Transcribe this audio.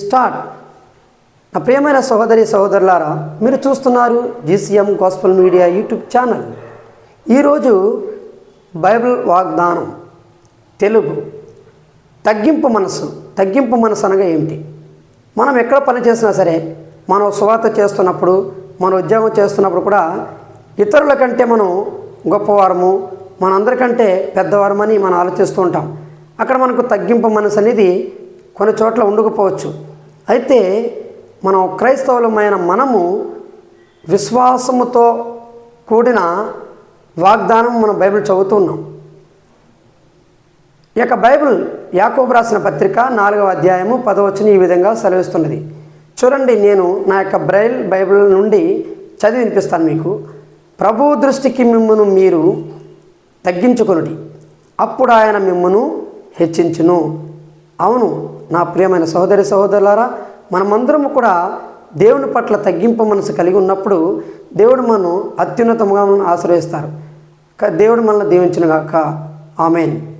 Start నా ప్రియమైన సహోదరి సహోదరులారా మీరు చూస్తున్నారు GCM gospel media YouTube channel. ఈరోజు బైబిల్ వాగ్దానం తెలుగు. తగ్గింపు మనసు తగ్గింపు మనసు అనగా ఏమిటి? మనం ఎక్కడ పని చేసినా సరే మనం సువార్త చేస్తున్నప్పుడు మన ఉద్యోగం చేస్తున్నప్పుడు కూడా ఇతరుల కంటే మనం గొప్పవారము మనందరికంటే పెద్దవారమని మనం ఆలోచిస్తూ ఉంటాం. అక్కడ మనకు తగ్గింపు మనసు అనేది కొన్ని చోట్ల ఉండకపోవచ్చు. అయితే మనం క్రైస్తవులమైన మనము విశ్వాసముతో కూడిన వాగ్దానం మనం బైబిల్ చదువుతున్నాం ఈ యొక్క బైబిల్ యాకోబు రాసిన పత్రిక నాలుగవ అధ్యాయము పదవచ్చుని ఈ విధంగా సెలవిస్తున్నది. చూడండి నేను నా యొక్క బ్రైల్ బైబిల్ నుండి చదివి వినిపిస్తాను మీకు. ప్రభు దృష్టికి మిమ్మును మీరు తగ్గించుకొనుడి. అప్పుడు ఆయన మిమ్మను హెచ్చించును. అవును నా ప్రియమైన సహోదరి సహోదరులారా మనమందరము కూడా దేవుని పట్ల తగ్గింపు మనసు కలిగి ఉన్నప్పుడు దేవుడు మనం అత్యున్నతముగా మనం ఆశ్రయిస్తారు. క- దేవుడు మనల్ని దీవించిన గాక ఆమెన్.